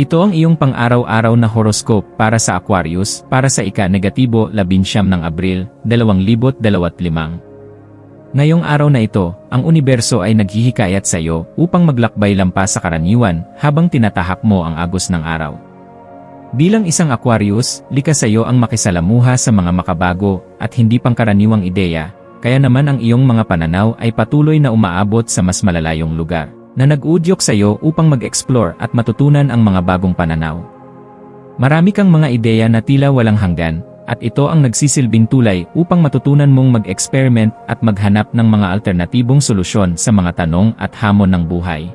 Ito ang iyong pang-araw-araw na horoscope para sa Aquarius para sa ika-negatibo 19 ng Abril, 2025. Ngayong araw na ito, ang universo ay naghihikayat sa iyo upang maglakbay lampas sa karaniwan habang tinatahak mo ang agos ng araw. Bilang isang Aquarius, likas sa iyo ang makisalamuha sa mga makabago at hindi pangkaraniwang ideya, kaya naman ang iyong mga pananaw ay patuloy na umaabot sa mas malalayong lugar na nag-udyok sa iyo upang mag-explore at matutunan ang mga bagong pananaw. Marami kang mga ideya na tila walang hanggan, at ito ang nagsisilbing tulay upang matutunan mong mag-experiment at maghanap ng mga alternatibong solusyon sa mga tanong at hamon ng buhay.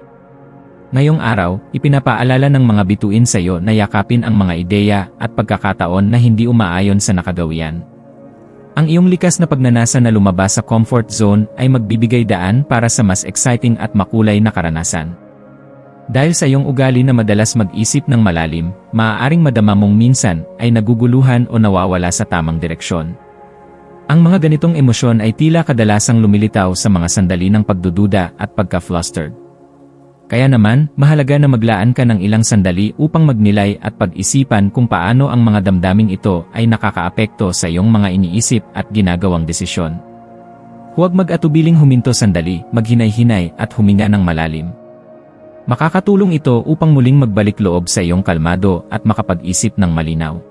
Ngayong araw, ipinapaalala ng mga bituin sa iyo na yakapin ang mga ideya at pagkakataon na hindi umaayon sa nakagawian. Ang iyong likas na pagnanasa na lumabas sa comfort zone ay magbibigay daan para sa mas exciting at makulay na karanasan. Dahil sa iyong ugali na madalas mag-isip ng malalim, maaaring madama mong minsan ay naguguluhan o nawawala sa tamang direksyon. Ang mga ganitong emosyon ay tila kadalasang lumilitaw sa mga sandali ng pagdududa at pagka-flustered. Kaya naman, mahalaga na maglaan ka ng ilang sandali upang magnilay at pag-isipan kung paano ang mga damdaming ito ay nakakaapekto sa iyong mga iniisip at ginagawang desisyon. Huwag mag-atubiling huminto sandali, maghinay-hinay at huminga ng malalim. Makakatulong ito upang muling magbalik loob sa iyong kalmado at makapag-isip ng malinaw.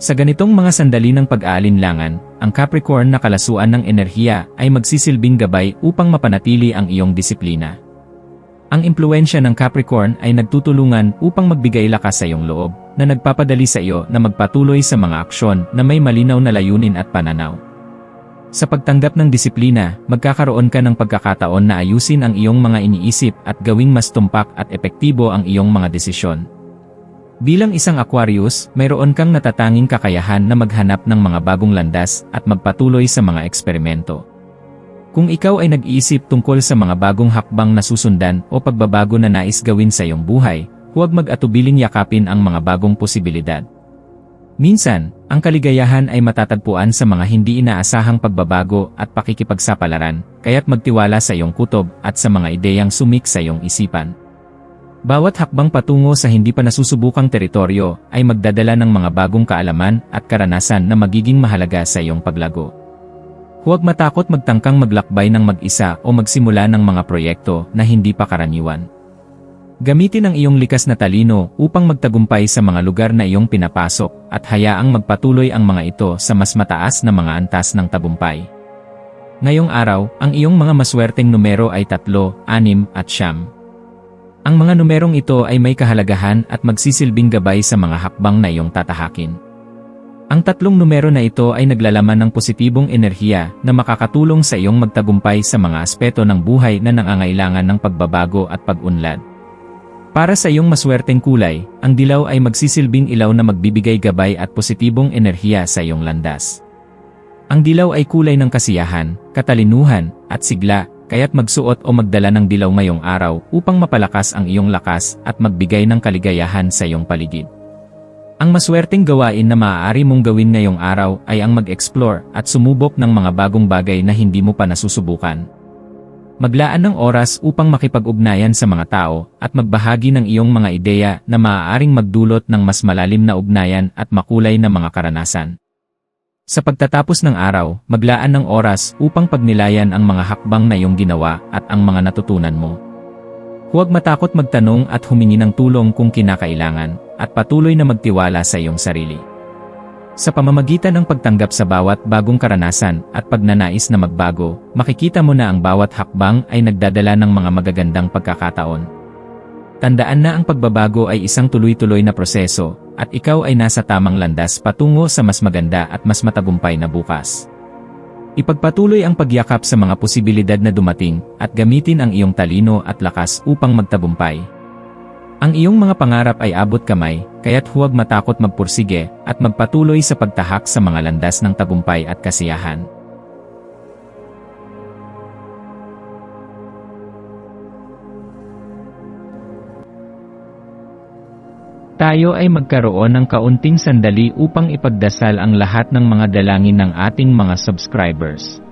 Sa ganitong mga sandali ng pag-aalinlangan, ang Capricorn na kalasuan ng enerhiya ay magsisilbing gabay upang mapanatili ang iyong disiplina. Ang impluensya ng Capricorn ay nagtutulungan upang magbigay lakas sa iyong loob, na nagpapadali sa iyo na magpatuloy sa mga aksyon na may malinaw na layunin at pananaw. Sa pagtanggap ng disiplina, magkakaroon ka ng pagkakataon na ayusin ang iyong mga iniisip at gawing mas tumpak at epektibo ang iyong mga desisyon. Bilang isang Aquarius, mayroon kang natatanging kakayahan na maghanap ng mga bagong landas at magpatuloy sa mga eksperimento. Kung ikaw ay nag-iisip tungkol sa mga bagong hakbang na susundan o pagbabago na nais gawin sa iyong buhay, huwag mag-atubiling yakapin ang mga bagong posibilidad. Minsan, ang kaligayahan ay matatagpuan sa mga hindi inaasahang pagbabago at pakikipagsapalaran, kaya't magtiwala sa iyong kutob at sa mga ideyang sumik sa iyong isipan. Bawat hakbang patungo sa hindi pa nasusubukang teritoryo ay magdadala ng mga bagong kaalaman at karanasan na magiging mahalaga sa iyong paglago. Huwag matakot magtangkang maglakbay ng mag-isa o magsimula ng mga proyekto na hindi pa karaniwan. Gamitin ang iyong likas na talino upang magtagumpay sa mga lugar na iyong pinapasok at hayaang magpatuloy ang mga ito sa mas mataas na mga antas ng tagumpay. Ngayong araw, ang iyong mga maswerteng numero ay 3, 6 at siyam. Ang mga numerong ito ay may kahalagahan at magsisilbing gabay sa mga hakbang na iyong tatahakin. Ang tatlong numero na ito ay naglalaman ng positibong enerhiya na makakatulong sa iyong magtagumpay sa mga aspeto ng buhay na nangangailangan ng pagbabago at pag-unlad. Para sa iyong maswerteng kulay, ang dilaw ay magsisilbing ilaw na magbibigay gabay at positibong enerhiya sa iyong landas. Ang dilaw ay kulay ng kasiyahan, katalinuhan, at sigla, kaya't magsuot o magdala ng dilaw ngayong araw upang mapalakas ang iyong lakas at magbigay ng kaligayahan sa iyong paligid. Ang maswerteng gawain na maaari mong gawin ngayong araw ay ang mag-explore at sumubok ng mga bagong bagay na hindi mo pa nasusubukan. Maglaan ng oras upang makipag-ugnayan sa mga tao at magbahagi ng iyong mga ideya na maaaring magdulot ng mas malalim na ugnayan at makulay na mga karanasan. Sa pagtatapos ng araw, maglaan ng oras upang pagnilayan ang mga hakbang na iyong ginawa at ang mga natutunan mo. Huwag matakot magtanong at humingi ng tulong kung kinakailangan, at patuloy na magtiwala sa iyong sarili. Sa pamamagitan ng pagtanggap sa bawat bagong karanasan at pagnanais na magbago, makikita mo na ang bawat hakbang ay nagdadala ng mga magagandang pagkakataon. Tandaan na ang pagbabago ay isang tuloy-tuloy na proseso, at ikaw ay nasa tamang landas patungo sa mas maganda at mas matagumpay na bukas. Ipagpatuloy ang pagyakap sa mga posibilidad na dumating at gamitin ang iyong talino at lakas upang magtagumpay. Ang iyong mga pangarap ay abot kamay, kaya't huwag matakot magpursige at magpatuloy sa pagtahak sa mga landas ng tagumpay at kasiyahan. Tayo ay magkaroon ng kaunting sandali upang ipagdasal ang lahat ng mga dalangin ng ating mga subscribers,